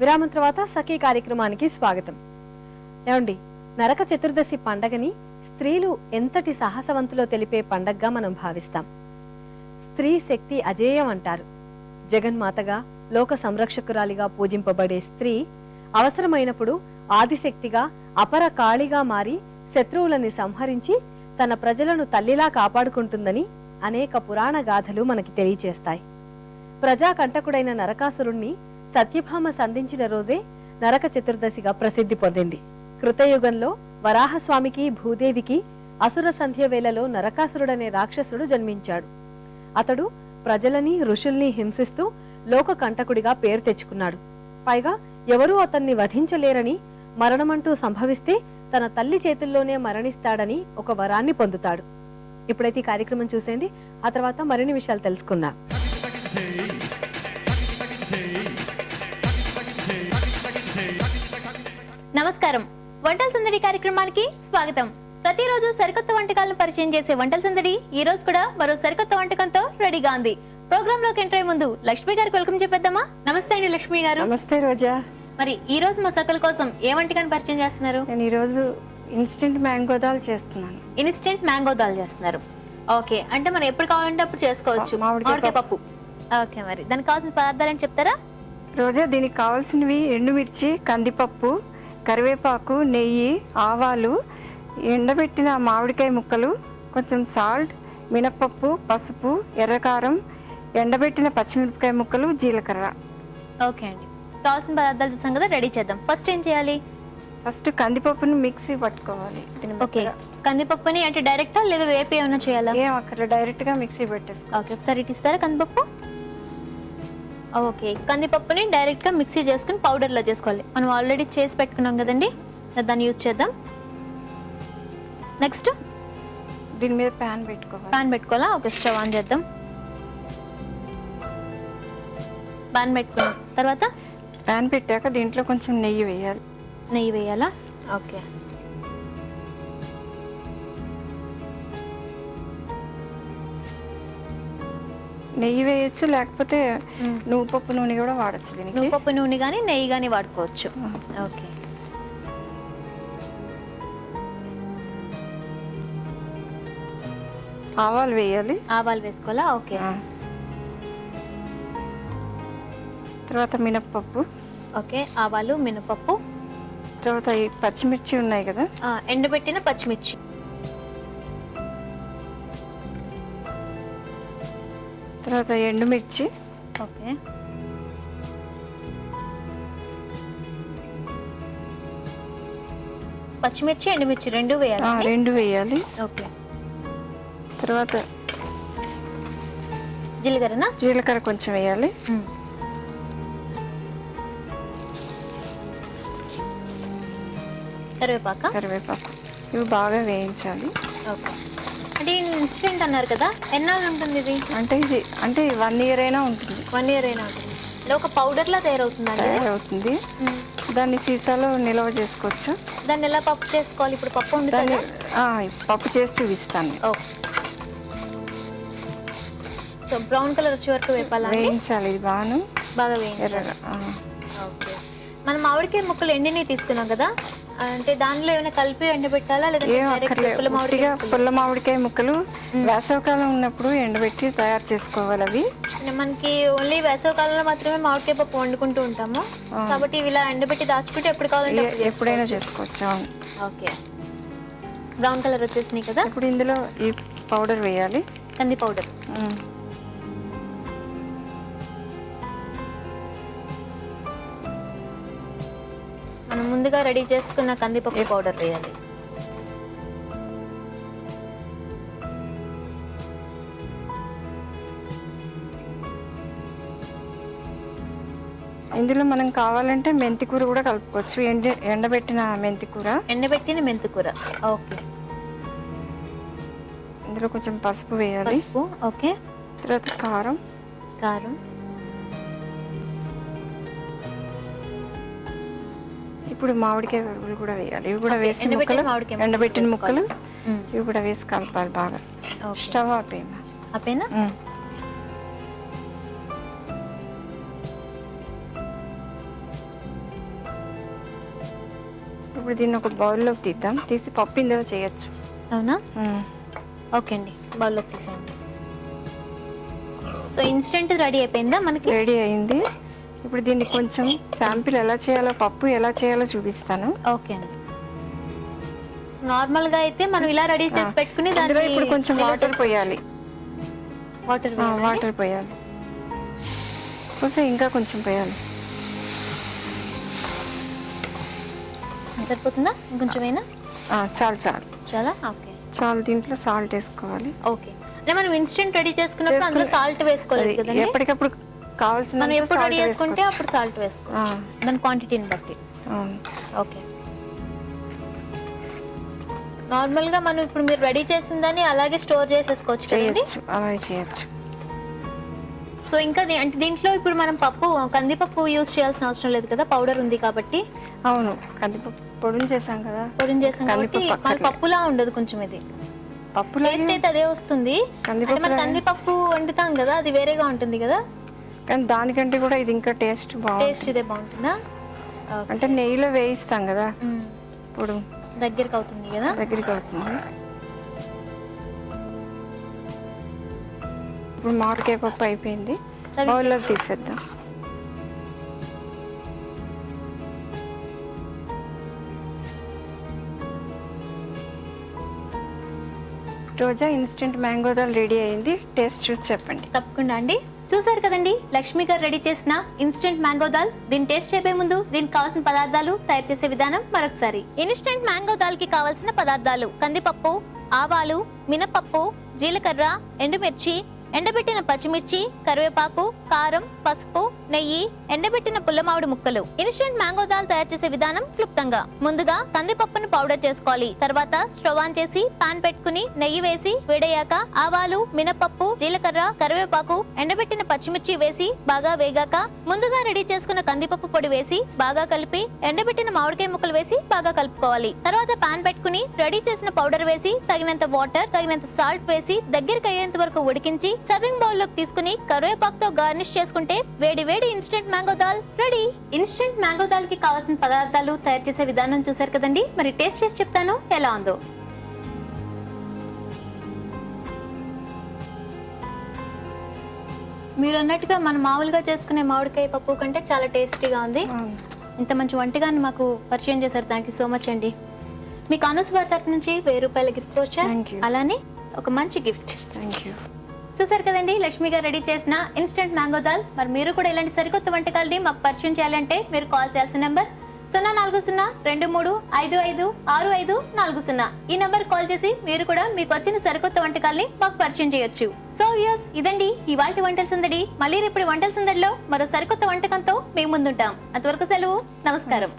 విరామం తర్వాత సఖీ కార్యక్రమానికి స్వాగతం. ఏమండి నరక చతుర్దశి పండగని స్త్రీలు ఎంతటి సాహసవంతులో తెలిపే పండగగా మనం భావిస్తాం. స్త్రీ శక్తి అజేయం అంటారు. జగన్మాతగా లోక సంరక్షకురాలిగా పూజింపబడే స్త్రీ అవసరమైనప్పుడు ఆదిశక్తిగా అపర కాళిగా మారి శత్రువులని సంహరించి తన ప్రజలను తల్లిలా కాపాడుకుంటుందని అనేక పురాణ గాథలు మనకి తెలియచేస్తాయి. ప్రజాకంటకుడైన నరకాసురుణ్ణి సత్యభామ సంధించిన రోజే నరక చతుర్దశిగా ప్రసిద్ధి పొందింది. కృతయుగంలో వరాహస్వామికి భూదేవికి అసుర సంధ్య వేళలో నరకాసురుడనే రాక్షసుడు జన్మించాడు. అతడు ప్రజలని ఋషుల్ని హింసిస్తూ లోక కంటకుడిగా పేరు తెచ్చుకున్నాడు. పైగా ఎవరూ అతన్ని వధించలేరని మరణమంటూ సంభవిస్తే తన తల్లి చేతుల్లోనే మరణిస్తాడని ఒక వరాన్ని పొందుతాడు. ఇప్పుడైతే ఈ కార్యక్రమం చూసేయండి. ఆ తర్వాత మరిన్ని విషయాలు తెలుసుకుందాం. నమస్కారం. వంటల సందడి కార్యక్రమానికి స్వాగతం. ప్రతిరోజు సరికొత్త వంటకాలను పరిచయం చేసే వంటల సందడి ఈ రోజు కూడా మరో సరికొత్త వంటకంతో రెడీగా ఉంది. ప్రోగ్రామ్లోకి ఎంటర్ ముందు లక్ష్మి గారికి వెల్కమ్ చెప్పేద్దామా? నమస్తే అండి లక్ష్మి గారు. నమస్తే రోజా. మరి ఈ రోజు మా సకల కోసం ఏ వంటకాన్ని పరిచయం చేస్తున్నారు? నేను ఈరోజు ఇన్స్టెంట్ మ్యాంగో దాల్ చేస్తున్నాను. ఇన్స్టెంట్ మ్యాంగో దాల్ చేస్తున్నారు. ఓకే అంటే మనం ఎప్పుడు కావాలంటే అప్పుడు చేసుకోవచ్చు. మామిడికాయ పప్పు. ఓకే మరి దానికి కావాల్సిన పదార్థాలు ఏంటి చెప్తారా? రోజా దీనికి కావాల్సినవి ఎండుమిర్చి కందిపప్పు కరివేపాకు నెయ్యి ఆవాలు ఎండబెట్టిన మామిడికాయ ముక్కలు కొంచెం సాల్ట్ మినపప్పు పసుపు ఎర్రకారం ఎండబెట్టిన పచ్చిమిరపకాయ ముక్కలు జీలకర్ర. ఓకే అండి. కావాల్సిన పదార్థాలు చూసాం కదా రెడీ చేద్దాం. ఫస్ట్ ఏం చేయాలి? ఫస్ట్ కందిపప్పుని మిక్సీ పట్టుకోవాలి. ఓకే. కందిపప్పుని అంటే డైరెక్టా లేదా వేపి ఏమైనా చేయాలా? ఏం అక్కడ డైరెక్ట్గా మిక్సీ పెట్టేసుకో. ఓకే ఒకసారి ఇటు ఇస్తారా కందిపప్పు? ఓకే. కందిపప్పుని డైరెక్ట్గా మిక్సీ చేసుకుని పౌడర్లో చేసుకోవాలి. మనం ఆల్రెడీ చేసి పెట్టుకున్నాం కదండి? దాన్ని యూజ్ చేద్దాం. నెక్స్ట్? దీని మీద ప్యాన్ పెట్టుకోవాలి. పాన్ పెట్టుకోవాలా? ఓకే స్టవ్ ఆన్ చేద్దాం. పాన్ పెట్టుకున్నాం. తర్వాత? ప్యాన్ పెట్టాక దీంట్లో కొంచెం నెయ్యి వేయాలి. నెయ్యి వేయాలా? ఓకే. నెయ్యి వేయచ్చు లేకపోతే నువ్వు పప్పు నూనె కూడా వాడచ్చు దీనికి? నువ్వుపప్పు నూనె కానీ నెయ్యి కానీ వాడుకోవచ్చు. ఓకే. ఆవాలు వేయాలి. ఆవాలు వేసుకోవాలా? ఓకే. తర్వాత మినప్పప్పు. ఓకే ఆవాలు మినపప్పు తర్వాత ఈ పచ్చిమిర్చి ఉన్నాయి కదా? ఆ, ఎండబెట్టిన పచ్చిమిర్చి. తర్వాత ఎండుమిర్చి. ఓకే. పచ్చిమిర్చి ఎండుమిర్చి రెండు వేయాలి రెండు వేయాలి. ఓకే. తర్వాత జీలకర్రనా? జీలకర్ర కొంచెం వేయాలి. కరివేపాక? కరివేపాకు. ఇవి బాగా వేయించాలి. ఓకే. అంటే ఇన్సిడెంట్ అన్నారు కదా ఎన్నాళ్ళు ఉంటుంది ఇది? అంటే ఇది అంటే వన్ ఇయర్ అయినా ఉంటుంది. వన్ ఇయర్ అయినా ఉంటుంది. ఇలా ఒక పౌడర్లా? తయారవుతుంది మ్మ్. దాన్ని సీసాలో నిల్వ చేసుకోవచ్చు. దాన్ని ఎలా పప్పు చేసుకోవాలి? ఇప్పుడు పప్పు దాన్ని ఆ, పప్పు చేసి చూపిస్తాను. ఓకే సో బ్రౌన్ కలర్ వచ్చే వరకు వేపాలా? వేయించాలి బాగాను బాగా వేయించాలి. ఓకే. మనం మామిడికాయ ముక్కలు ఎండినవి తీసుకున్నాం కదా అంటే దానిలో ఏమైనా కలిపి ఎండబెట్టాలా? ఏం అక్కర్లేదు. పుల్ల మామిడికాయ ఉట్టిగా ముక్కలు? పుల్ల మామిడికాయ ముక్కలు వేసవకాలం ఉన్నప్పుడు ఎండబెట్టి తయారు చేసుకోవాలి అవి. మనకి ఓన్లీ వేసవ కాలంలో మాత్రమే మామిడికాయ పప్పు వండుకుంటూ ఉంటాము. కాబట్టి ఇవి ఇలా ఎండబెట్టి దాచుకుంటే ఎప్పుడు కావాలంటే ఎప్పుడైనా చేసుకోవచ్చు. అవును. ఓకే. బ్రౌన్ కలర్ వచ్చేసినాయి కదా? ఇప్పుడు ఇందులో ఈ పౌడర్ వేయాలి. కంది పౌడర్. మనం ముందుగా రెడీ చేసుకున్న కందిపప్పు పౌడర్ వేయాలి. ఇందులో మనం కావాలంటే మెంతి కూర కూడా కలుపుకోవచ్చు. ఎండ ఎండబెట్టిన మెంతి కూర ఎండబెట్టిన మెంతికూర. ఓకే. ఇందులో కొంచెం పసుపు వేయాలి. పసుపు ఓకే. తర్వాత కారం. కారం. ఇప్పుడు మామిడికాయ వరుగులు కూడా వేయాలి. ఇవి కూడా వేసి ముక్కలు ఎండబెట్టిన ముక్కలు. ఇవి కూడా వేసి కలపాలి బాగా. Stove um. ఇప్పుడు దీన్ని ఒక బౌల్లోకి తీద్దాం. తీసి పప్పు ఇందులో చేయొచ్చు. అవునా. ఓకే అండి. బౌల్లోకి తీసేయండి. సో ఇన్స్టెంట్ రెడీ అయిపోయిందా మనకి? రెడీ అయింది. ఇప్పుడు దీన్ని కొంచెం శాంపిల్ ఎలా చేయాలో పప్పు ఎలా చేయాలో చూపిస్తాను. ఓకే అండి. నార్మల్గా అయితే మనం ఇలా రెడీ చేసి పెట్టుకుని దాన్ని ఇప్పుడు కొంచెం వాటర్ పోయాలి. వాటర్ వాటర్ పోయాలి. పోతే ఇంకా కొంచెం పోయాలి. సరిపోతుందా? ఆ, చాలు చాలు. చాలా? ఓకే. చాలు దీంట్లో సాల్ట్ వేసుకోవాలి. ఓకే. అంటే మనం ఇన్స్టెంట్ రెడీ చేసుకున్నప్పుడు అందులో సాల్ట్ వేసుకోలేదు కదండి? ఎప్పటికప్పుడు కావాల్సిన మనం ఎప్పుడు రెడీ చేసుకుంటే అప్పుడు సాల్ట్ వేసుకో దాని క్వాంటిటీని బట్టి. ఓకే. నార్మల్గా మనం ఇప్పుడు మీరు రెడీ చేసిందని అలాగే స్టోర్ చేసేసుకోవచ్చు కదండి? చేయొచ్చు. సో ఇంకా అంటే దీంట్లో ఇప్పుడు మనం పప్పు కందిపప్పు యూజ్ చేయాల్సిన అవసరం లేదు కదా? పౌడర్ ఉంది కాబట్టి. అవును. కందిపప్పు పొడిని చేసాం కదా? పొడిని చేసాం కాబట్టి మన. పప్పులా ఉండదు కొంచెం ఇది. పప్పులో టేస్ట్ అయితే అదే వస్తుంది. కందిపప్పు వండుతాం కదా? అది వేరేగా ఉంటుంది కదా? కానీ దానికంటే కూడా ఇది ఇంకా టేస్ట్ బాగుంది టేస్ట్ ఇదే బాగుంటుందా. అంటే నెయ్యిలో వేయిస్తాం కదా. మ్మ్. ఇప్పుడు దగ్గరికి అవుతుంది కదా? దగ్గరికి అవుతుంది ఇప్పుడు మామిడికాయ పప్పు అయిపోయింది. సరే. బౌల్లోకి తీసేద్దాం. Roja instant mango dal ready అయింది. టేస్ట్ చూసి చెప్పండి. తప్పకుండా అండి. చూసారు కదండి? లక్ష్మి గారు రెడీ చేసిన ఇన్స్టెంట్ మ్యాంగో దాల్ దీన్ని టేస్ట్ చేయబోయే ముందు దీనికి కావాల్సిన పదార్థాలు తయారు చేసే విధానం మరొకసారి. ఇన్స్టెంట్ మ్యాంగో దాల్కి కావాల్సిన పదార్థాలు కందిపప్పు ఆవాలు మినపప్పు జీలకర్ర ఎండుమిర్చి ఎండబెట్టిన పచ్చిమిర్చి కరివేపాకు కారం పసుపు నెయ్యి ఎండబెట్టిన పుల్లమామిడి ముక్కలు. ఇన్స్టెంట్ మ్యాంగో దాల్ తయారు చేసే విధానం క్లుప్తంగా. ముందుగా కందిపప్పును పౌడర్ చేసుకోవాలి. తర్వాత స్టవ్ ఆన్ చేసి పాన్ పెట్టుకుని నెయ్యి వేసి వేడయ్యాక ఆవాలు మినపప్పు జీలకర్ర కరివేపాకు ఎండబెట్టిన పచ్చిమిర్చి వేసి బాగా వేగాక ముందుగా రెడీ చేసుకున్న కందిపప్పు పొడి వేసి బాగా కలిపి ఎండబెట్టిన మామిడికాయ ముక్కలు వేసి బాగా కలుపుకోవాలి. తర్వాత పాన్ పెట్టుకుని రెడీ చేసిన పౌడర్ వేసి తగినంత వాటర్ తగినంత సాల్ట్ వేసి దగ్గరికి అయ్యేంత వరకు ఉడికించి సర్వింగ్ బౌల్లోకి తీసుకుని కరివేపాకుతో గార్నిష్ చేసుకుంటే వేడి వేడి instant mango dal ready instant mango దాల్కి కావాల్సిన పదార్థాలు తయారు చేసే విధానం చూసారు కదండి? మరి టేస్ట్ చేసి చెప్తాను ఎలా ఉందో. మీరు అన్నట్టుగా మనం మామూలుగా చేసుకునే మామిడికాయ పప్పు కంటే చాలా టేస్టీగా ఉంది. ఇంత మంచి వంటకాన్ని మాకు పరిచయం చేశారు. థ్యాంక్ యూ సో మచ్ అండి. మీకు అనుస్వార్ తరపు నుంచి వెయ్యి రూపాయల గిఫ్ట్ వచ్చా? Thank you. అలానే ఒక మంచి గిఫ్ట్ థ్యాంక్ యూ చూసారు కదండి? లక్ష్మి గారు రెడీ చేసిన ఇన్స్టెంట్ మ్యాంగో దాల్ మరి మీరు కూడా ఇలాంటి సరికొత్త వంటకాలని మాకు పరిచయం చేయాలంటే మీరు కాల్ చేయాల్సిన నెంబర్ సున్నా నాలుగు సున్నా రెండు మూడు ఐదు ఐదు ఆరు ఐదు నాలుగు సున్నా. ఈ నెంబర్ కాల్ చేసి మీరు కూడా మీకు వచ్చిన సరికొత్త వంటకాల్ని మాకు పరిచయం చేయొచ్చు. సో వ్యూస్ ఇదండి ఇవాళ వంటల సందడి. మళ్ళీ రేపటి వంటల సందడిలో మరో సరికొత్త వంటకంతో మేము ముందుంటాం. అంతవరకు సెలవు. నమస్కారం.